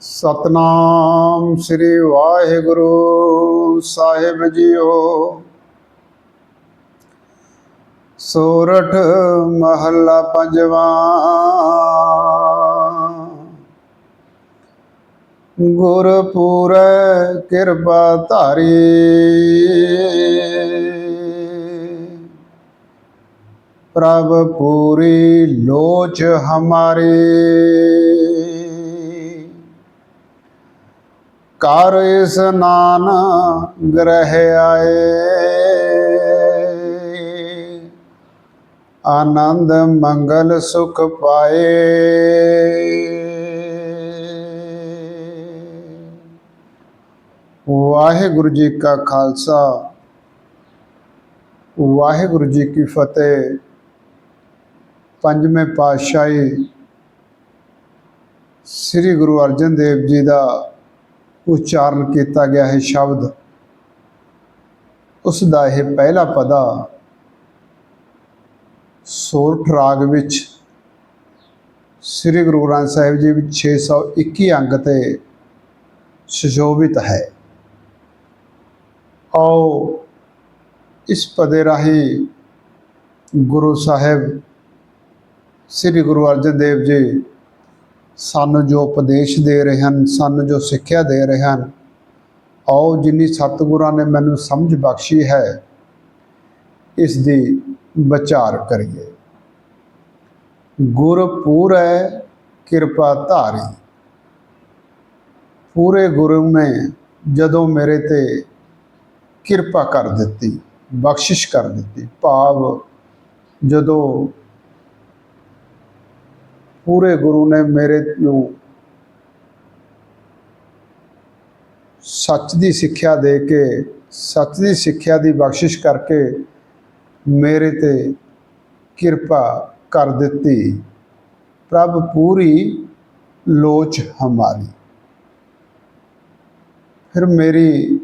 ਸਤਨਾਮ ਸ੍ਰੀ ਵਾਹਿਗੁਰੂ ਸਾਹਿਬ ਜੀਓ। ਸੋਰਠ ਮਹੱਲਾ ਪੰਜਵਾਂ। ਗੁਰਪੂਰੈ ਕਿਰਪਾ ਧਾਰੀ। ਪ੍ਰਭ ਪੂਰੀ ਲੋਚ ਹਮਾਰੀ। ਕਰ ਇਸਨਾਨ ਗ੍ਰਹਿ ਆਏ। ਆਨੰਦ, ਮੰਗਲ, ਸੁਖ ਪਾਏ। ਵਾਹਿਗੁਰੂ ਜੀ ਕਾ ਖਾਲਸਾ, ਵਾਹਿਗੁਰੂ ਜੀ ਕੀ ਫਤਿਹ। ਪੰਜਵੇਂ ਪਾਤਸ਼ਾਹੀ ਸ੍ਰੀ ਗੁਰੂ ਅਰਜਨ ਦੇਵ ਜੀ ਦਾ ਉਚਾਰਨ ਕੀਤਾ ਗਿਆ ਹੈ ਸ਼ਬਦ। ਉਸ ਦਾ ਇਹ ਪਹਿਲਾ ਪਦਾ ਸੋਰਠ ਰਾਗ ਵਿੱਚ ਸ੍ਰੀ ਗੁਰੂ ਗ੍ਰੰਥ ਸਾਹਿਬ ਜੀ ਵਿੱਚ 621 ਅੰਗ ਤੇ ਸੁਸ਼ੋਭਿਤ ਹੈ। ਆਓ ਇਸ ਪਦੇ ਰਾਹੀਂ ਗੁਰੂ ਸਾਹਿਬ, ਸ੍ਰੀ ਗੁਰੂ ਅਰਜਨ ਦੇਵ ਜੀ ਸਾਨੂੰ ਜੋ ਉਪਦੇਸ਼ ਦੇ ਰਹੇ ਹਨ, ਸਾਨੂੰ ਜੋ ਸਿੱਖਿਆ ਦੇ ਰਹੇ ਹਨ। ਆਓ ਜਿੰਨੀ ਸਤਿਗੁਰਾਂ ਨੇ ਮੈਨੂੰ ਸਮਝ ਬਖਸ਼ੀ ਹੈ ਇਸ ਦੀ ਵਿਚਾਰ ਕਰੀਏ। ਗੁਰ ਪੂਰੈ ਕਿਰਪਾ ਧਾਰੀ। ਪੂਰੇ ਗੁਰੂ ਨੇ ਜਦੋਂ ਮੇਰੇ ਤੇ ਕਿਰਪਾ ਕਰ ਦਿੱਤੀ, ਬਖਸ਼ਿਸ਼ ਕਰ ਦਿੱਤੀ, ਭਾਵ ਜਦੋਂ ਪੂਰੇ ਗੁਰੂ ਨੇ ਮੇਰੇ ਨੂੰ ਸੱਚ ਦੀ ਸਿੱਖਿਆ ਦੇ ਕੇ, ਸੱਚ ਦੀ ਸਿੱਖਿਆ ਦੀ ਬਖਸ਼ਿਸ਼ ਕਰਕੇ ਮੇਰੇ ਤੇ ਕਿਰਪਾ ਕਰ ਦਿੱਤੀ। ਪ੍ਰਭ, ਪੂਰੀ ਲੋਚ ਹਮਾਰੀ। ਫਿਰ ਮੇਰੀ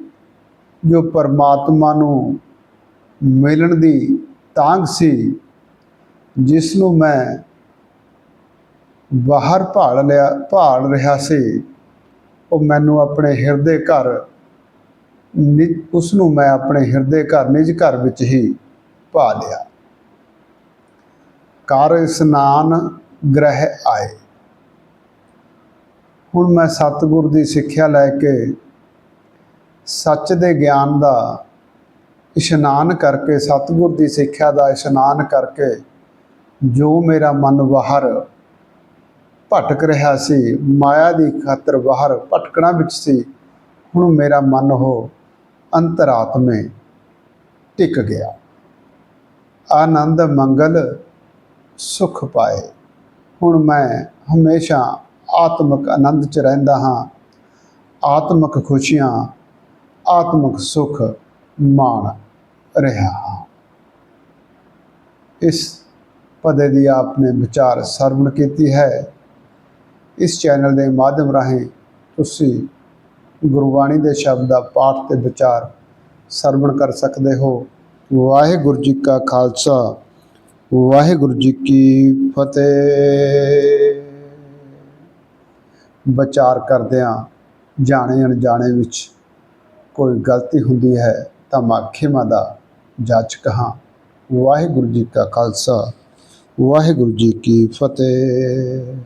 ਜੋ ਪਰਮਾਤਮਾ ਨੂੰ ਮਿਲਣ ਦੀ ਤਾਂਗ ਸੀ, ਜਿਸ ਨੂੰ ਮੈਂ ਬਾਹਰ ਭਾਲ ਲਿਆ, ਭਾਲ ਰਿਹਾ ਸੀ। ਉਹ ਮੈਨੂੰ ਆਪਣੇ ਹਿਰਦੇ ਘਰ ਨਿ- ਉਸ ਨੂੰ ਮੈਂ ਆਪਣੇ ਹਿਰਦੇ ਘਰ ਨਿਜ ਘਰ ਵਿੱਚ ਹੀ ਪਾ ਲਿਆ। ਕਰ ਇਸਨਾਨ ਗ੍ਰਹਿ ਆਏ। ਹੁਣ ਮੈਂ ਸਤਿਗੁਰ ਦੀ ਸਿੱਖਿਆ ਲੈ ਕੇ ਸੱਚ ਦੇ ਗਿਆਨ ਦਾ ਇਸ਼ਨਾਨ ਕਰਕੇ, ਸਤਿਗੁਰ ਦੀ ਸਿੱਖਿਆ ਦਾ ਇਸ਼ਨਾਨ ਕਰਕੇ ਜੋ ਮੇਰਾ ਮਨ ਬਾਹਰ ਭਟਕ ਰਿਹਾ ਸੀ, ਮਾਇਆ ਦੀ ਖਾਤਰ ਬਾਹਰ ਭਟਕਣਾ ਵਿੱਚ ਸੀ। ਹੁਣ ਮੇਰਾ ਮਨ ਉਹ ਅੰਤਰਾਤਮੇ ਟਿਕ ਗਿਆ। ਆਨੰਦ ਮੰਗਲ ਸੁਖ ਪਾਏ। ਹੁਣ ਮੈਂ ਹਮੇਸ਼ਾ ਆਤਮਿਕ ਆਨੰਦ ਚ ਰਹਿੰਦਾ ਹਾਂ। ਆਤਮਿਕ ਖੁਸ਼ੀਆਂ, ਆਤਮਿਕ ਸੁਖ ਮਾਣ ਰਿਹਾ ਹਾਂ। ਇਸ ਪਦੇ ਦੀ ਆਪਨੇ ਵਿਚਾਰ ਸਰਵਣ ਕੀਤੀ ਹੈ। ਇਸ ਚੈਨਲ ਦੇ ਮਾਧਿਅਮ ਰਾਹੀਂ ਤੁਸੀਂ ਗੁਰਬਾਣੀ ਦੇ ਸ਼ਬਦ ਦਾ ਪਾਠ ਤੇ ਵਿਚਾਰ ਸਰਵਣ ਕਰ ਸਕਦੇ ਹੋ। ਵਾਹਿਗੁਰੂ ਜੀ ਕਾ ਖਾਲਸਾ, ਵਾਹਿਗੁਰੂ ਜੀ ਕੀ ਫਤਿਹ। ਵਿਚਾਰ ਕਰਦਿਆਂ ਜਾਣੇ ਅਣਜਾਣੇ ਵਿੱਚ ਕੋਈ ਗਲਤੀ ਹੁੰਦੀ ਹੈ ਤਾਂ ਮੈਂ ਖਿਮਾ ਦਾ ਜਾਚਕ ਹਾਂ। ਵਾਹਿਗੁਰੂ ਜੀ ਕਾ ਖਾਲਸਾ, ਵਾਹਿਗੁਰੂ ਜੀ ਕੀ ਫਤਿਹ।